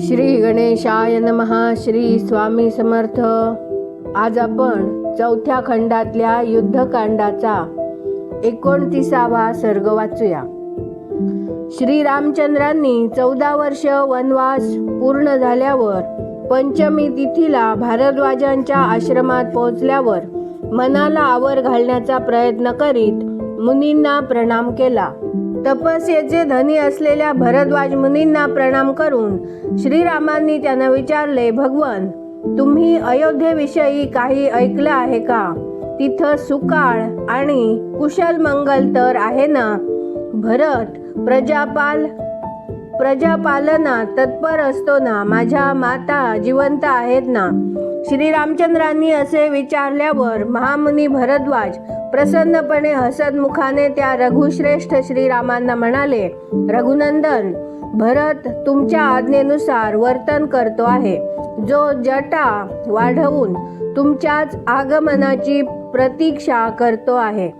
श्री गणेशाय नमहा श्री स्वामी समर्थ. आज आपण चौथ्या खंडातल्या युद्धकांडाचा एकोणतीसावा सर्ग वाचूया. श्री रामचंद्रांनी चौदा वर्ष वनवास पूर्ण झाल्यावर पंचमी तिथीला भारद्वाजांच्या आश्रमात पोहोचल्यावर मनाला आवर घालण्याचा प्रयत्न करीत मुनींना प्रणाम केला. तपस्येचे धनी असलेल्या भरद्वाज मुनींना प्रणाम करून श्रीरामांनी त्यांना विचारले भगवन तुम्ही अयोध्येविषयी काही ऐकलं आहे का? तिथं सुकाळ आणि कुशल मंगल तर आहे ना? भरत प्रजापाल प्रजापालना तत्पर असतो ना? माझ्या माता जिवंत आहेत ना? श्री रामचंद्रांनी असे विचारल्यावर महामुनी भरद्वाज प्रसन्नपणे हसतमुखाने त्या रघुश्रेष्ठ श्रीरामांना म्हणाले रघुनंदन भरत तुमच्या आज्ञेनुसार वर्तन करतो आहे. जो जटा वाढवून तुमच्याच आगमनाची प्रतीक्षा करतो आहे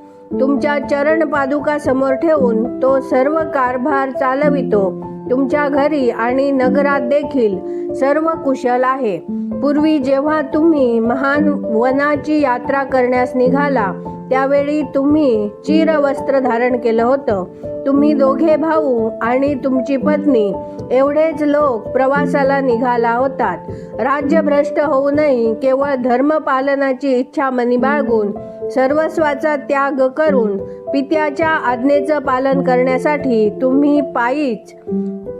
तुमच्या चरण पादुका समोर ठेवून तो सर्व कारभार चालवितो. तुमच्या घरी आणि नगरात देखील सर्व कुशल आहे. पूर्वी जेव्हा तुम्ही महान वनाची यात्रा करण्यास निघाला त्यावेळी तुम्ही चिरवस्त्र धारण केलं होतं. तुम्ही दोघे भाऊ आणि तुमची पत्नी एवढेच लोक प्रवासाला निघाला होतात. राज्यभ्रष्ट होऊ नये केवळ धर्मपालनाची इच्छा मनी बाळगून सर्वस्वाचा त्याग करून पित्याच्या आज्ञेचं पालन करण्यासाठी तुम्ही पायीच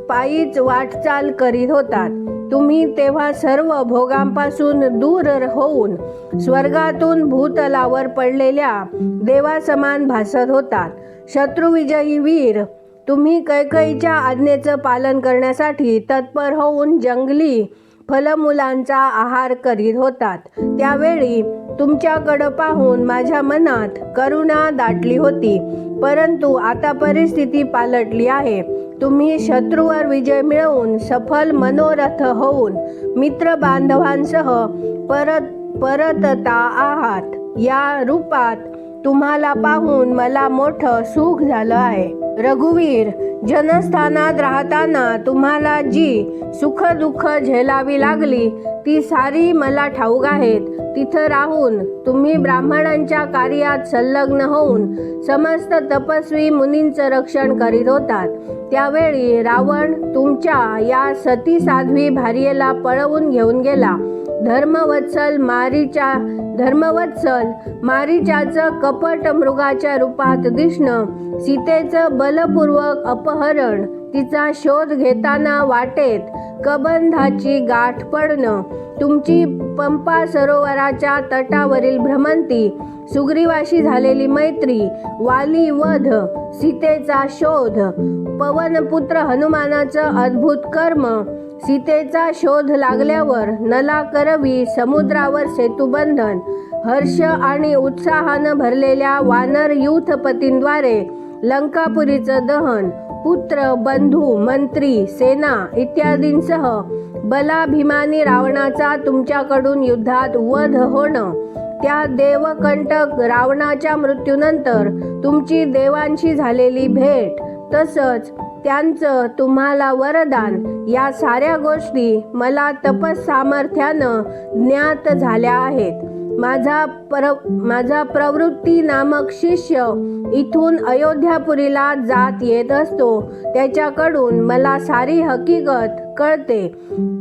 पायीच वाटचाल करीत होतात. तुम्ही तेव्हा सर्व भोगांपासून दूर होऊन स्वर्गातून भूतलावर पडलेल्या देवासमान भासत होतात. शत्रुविजयी वीर तुम्ही कैकईच्या आज्ञेचं पालन करण्यासाठी तत्पर होऊन जंगली फलमुलांचा आहार करीत होतात. त्यावेळी तुमच्याकडं पाहून माझ्या मनात करुणा दाटली होती. परंतु आता परिस्थिती पालटली आहे. तुम्ही शत्रूवर विजय मिळवून सफल मनोरथ होऊन मित्र बांधवांसह परत परतता आहात. या रूपात तुम्हाला पाहून मला मोठं सुख झालं आहे. रघुवीर जनस्थानात राहताना तुम्हाला जी सुख दुःख झेलावी लागली ती सारी मला ठाऊक आहेत. तिथं राहून तुम्ही ब्राह्मणांच्या कार्यात संलग्न होऊन समस्त तपस्वी मुनींचं रक्षण करीत होतात. त्यावेळी रावण तुमच्या या सती साध्वी भार्येला पळवून घेऊन गेला. धर्मवत्सल मारीच्या धर्मवत्सल मारीच्याचं कपट मृगाच्या रूपात दिसणं सीतेचं बलपूर्वक अपहरण तिचा शोध घेताना वाटेत कबंधाची गाठ पडणं तुमची पंपा सरोवराच्या तटावरील भ्रमंती सुग्रीवाशी झालेली मैत्री वाली वध सीतेचा शोध पवनपुत्र हनुमानाचं अद्भुत कर्म सीतेचा शोध लागल्यावर नला करवी समुद्रावर सेतुबंधन हर्ष आणि उत्साहानं भरलेल्या वानर युथपतींद्वारे लंकापुरीचं दहन पुत्र बंधू मंत्री सेना इत्यादींसह बलाभिमानी रावणाचा तुमच्याकडून युद्धात वध होणं. त्या देवकंटक रावणाच्या मृत्यूनंतर तुमची देवांशी झालेली भेट तसंच त्यांचं तुम्हाला वरदान या साऱ्या गोष्टी मला तपस सामर्थ्यानं ज्ञात झाल्या आहेत. माझा प्र माझा प्रवृत्ती नामक शिष्य इथून अयोध्यापुरीला जात येत असतो. त्याच्याकडून मला सारी हकीकत कळते.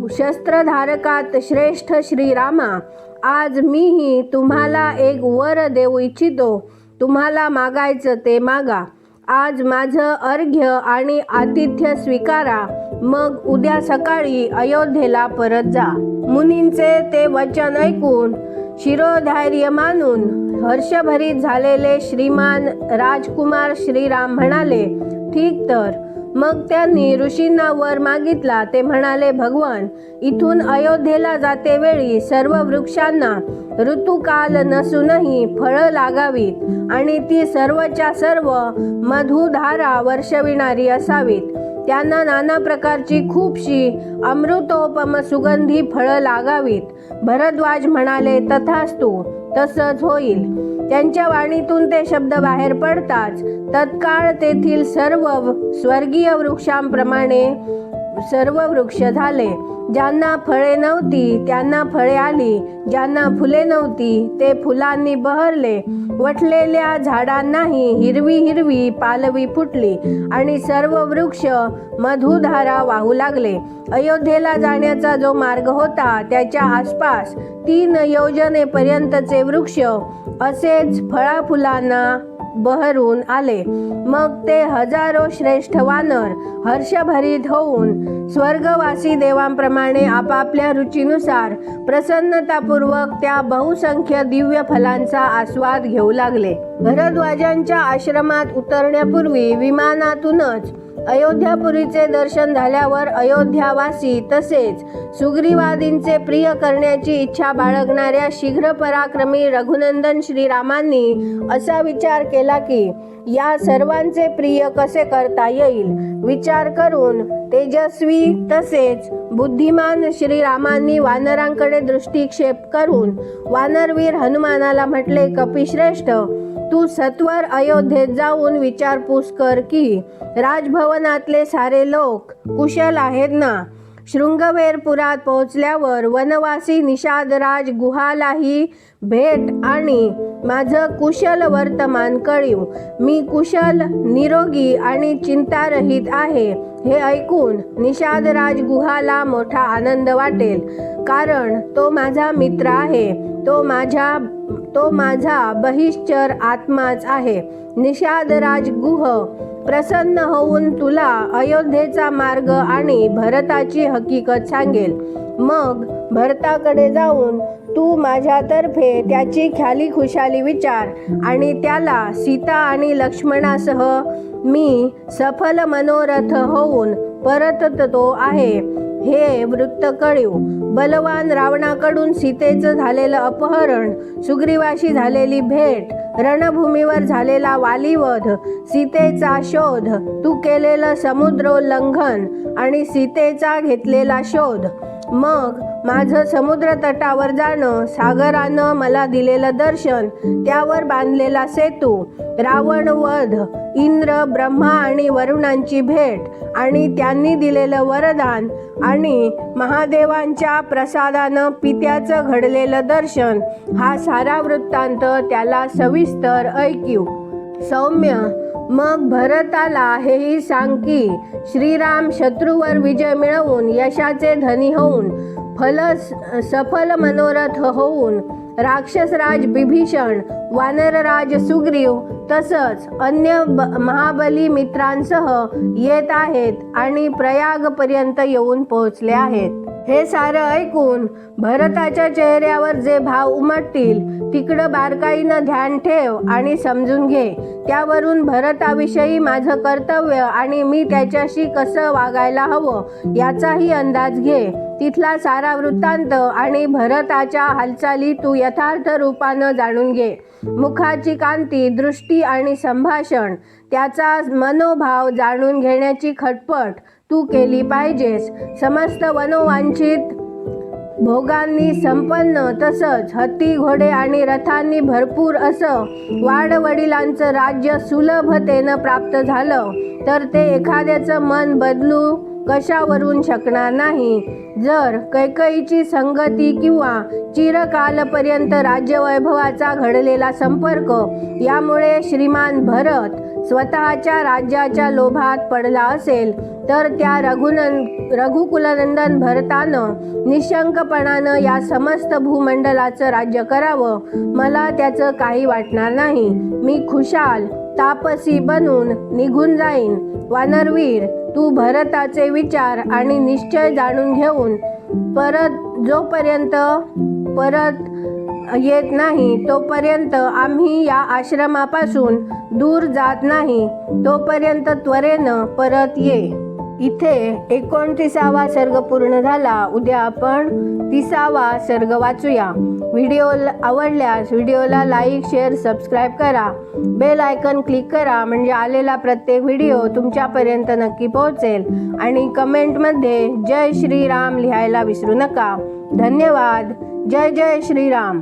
शस्त्रधारकात श्रेष्ठ श्रीरामा. आज मीही तुम्हाला एक वर देऊ इच्छितो. तुम्हाला मागायचं ते मागा. आज माझं अर्घ्य आणि आतिथ्य स्वीकारा. मग उद्या सकाळी अयोध्येला परत जा. मुनींचे ते वचन ऐकून शिरोधैर्य मानून हर्षभरीत झालेले श्रीमान राजकुमार श्रीराम म्हणाले ठीक तर. मग त्यांनी ऋषींना वर मागितला. ते म्हणाले भगवान इथून अयोध्येला जाते वेळी सर्व वृक्षांना ऋतुकाल नसूनही फळं लागावीत आणि ती सर्वच्या सर्व मधुधारा वर्षविणारी असावीत. त्यांना नाना प्रकारची खूपशी अमृतोपम सुगंधी फळं लागावीत. भरद्वाज म्हणाले तथास्तु तसंच होईल. त्यांच्या वाणीतून ते शब्द बाहेर पडताच तत्काळ तेथील सर्व स्वर्गीय वृक्षांप्रमाणे सर्व वृक्ष झाले. ज्यांना फळे नव्हती त्यांना फळे आली. ज्यांना फुले नव्हती ते फुलांनी बहरले. वटलेल्या झाडांनाही हिरवी हिरवी पालवी फुटली आणि सर्व वृक्ष मधुधारा वाहू लागले. अयोध्येला जाण्याचा जो मार्ग होता त्याच्या आसपास तीन योजनेपर्यंतचे वृक्ष असेच फळा फुलांना बहरून आले. मग ते हजारो श्रेष्ठ वानर हर्षभरीत होऊन स्वर्गवासी देवांप्रमाणे आपापल्या रुचीनुसार प्रसन्नतापूर्वक त्या बहुसंख्य दिव्य फलांचा आस्वाद घेऊ लागले. भरद्वाजांच्या आश्रमात उतरण्यापूर्वी विमानातूनच अयोध्यापुरीचे दर्शन झाल्यावर अयोध्यावासी तसेच सुग्रीवादींचे प्रिय करण्याची इच्छा बाळगणाऱ्या शीघ्र पराक्रमी रघुनंदन श्रीरामांनी असा विचार केला की या सर्वांचे प्रिय कसे करता येईल? विचार करून तेजस्वी तसेच बुद्धिमान श्रीरामांनी वानरांकडे दृष्टिक्षेप करून वानरवीर हनुमानाला म्हटले कपिश्रेष्ठ तू सत्वर अयोध्येत जाऊन विचारपूस कर की राजभवनातले सारे लोक कुशल आहेत ना? शृंगवेरपुरात पोहोचल्यावर वनवासी निषादराज गुहालाही भेट आणि माझं कुशल वर्तमान कळीव. मी कुशल निरोगी आणि चिंतारहित आहे. हे ऐकून निषादराज गुहाला मोठा आनंद वाटेल. कारण तो माझा मित्र आहे. तो माझ्या तो माझा बहिश्चर आत्माच आहे. निषादराज गुह प्रसन्न होऊन तुला अयोध्येचा मार्ग आणि भरताची हकीकत सांगेल. मग भरताकडे जाऊन तू माझ्यातर्फे त्याची ख्याली खुशाली विचार आणि त्याला सीता आणि लक्ष्मणासह मी सफल मनोरथ होऊन परततो आहे. हे वृत्त कळीव. बलवान रावणाकडून सीतेचं झालेलं अपहरण सुग्रीवाशी झालेली भेट रणभूमीवर झालेला वालीवध सीतेचा शोध तू केलेलं समुद्रोल्लंघन आणि सीतेचा घेतलेला शोध. मग माझं समुद्र तटावर जाणं सागरानं मला दिलेलं दर्शन त्यावर बांधलेला सेतू रावण वध इंद्र ब्रह्मा आणि वरुणांची भेट आणि त्यांनी दिलेलं वरदान आणि महादेवांच्या प्रसादानं पित्याचं घडलेलं दर्शन हा सारा वृत्तांत त्याला सविस्तर ऐकीव सौम्य मग भरताला हेही सांग की श्रीराम शत्रूवर विजय मिळवून यशाचे धनी होऊन फल सफल मनोरथ होऊन राक्षसराज बिभीषण वानरराज सुग्रीव तसंच अन्य ब- महाबली मित्रांसह येत आहेत आणि प्रयागपर्यंत येऊन पोहोचले आहेत. हे सारं ऐकून भरताच्या चेहऱ्यावर जे भाव उमटतील तिकडं बारकाईनं ध्यान ठेव आणि समजून घे. त्यावरून भरताविषयी माझं कर्तव्य आणि मी त्याच्याशी कसं वागायला हवं याचाही अंदाज घे. तिथला सारा वृत्तांत आणि भरताच्या हालचाली तू यथार्थ रूपानं जाणून घे. मुखाची कांती दृष्टी आणि संभाषण त्याचा मनोभाव जाणून घेण्याची खटपट तू केली पाहिजेस. समस्त वनोवांचित भोगांनी संपन्न तसंच हत्ती घोडे आणि रथांनी भरपूर असं वाडवडिलांचं राज्य सुलभतेनं प्राप्त झालं तर ते एखाद्याचं मन बदलू कशावरून शकणार नाही. जर कैकईची संगती किंवा चिरकालपर्यंत राज्यवैभवाचा घडलेला संपर्क यामुळे श्रीमान भरत स्वतःच्या राज्याच्या लोभात पडला असेल तर त्या रघुनन रघुकुलनंदन भरतानं निशंकपणानं या समस्त भूमंडलाचं राज्य करावं. मला त्याचं काही वाटणार नाही. मी खुशाल तापसी बनून निघून जाईन. वानरवीर तू भरताचे विचार आणि निश्चय जाणून घेऊन परत जोपर्यंत परत येत नाही तोपर्यंत आम्ही या आश्रमापासून दूर जात नाही तोपर्यंत त्वरेनं परत ये. इथे एकोणतीसावा सर्ग पूर्ण झाला उद्या आपण तिसावा सर्ग वाचूया. व्हिडिओ आवडल्यास व्हिडिओला लाईक शेअर सबस्क्राईब करा. बेल आयकन क्लिक करा म्हणजे आलेला प्रत्येक व्हिडिओ तुमच्यापर्यंत नक्की पोहोचेल. आणि कमेंटमध्ये जय श्रीराम लिहायला विसरू नका. धन्यवाद. जय जय श्रीराम.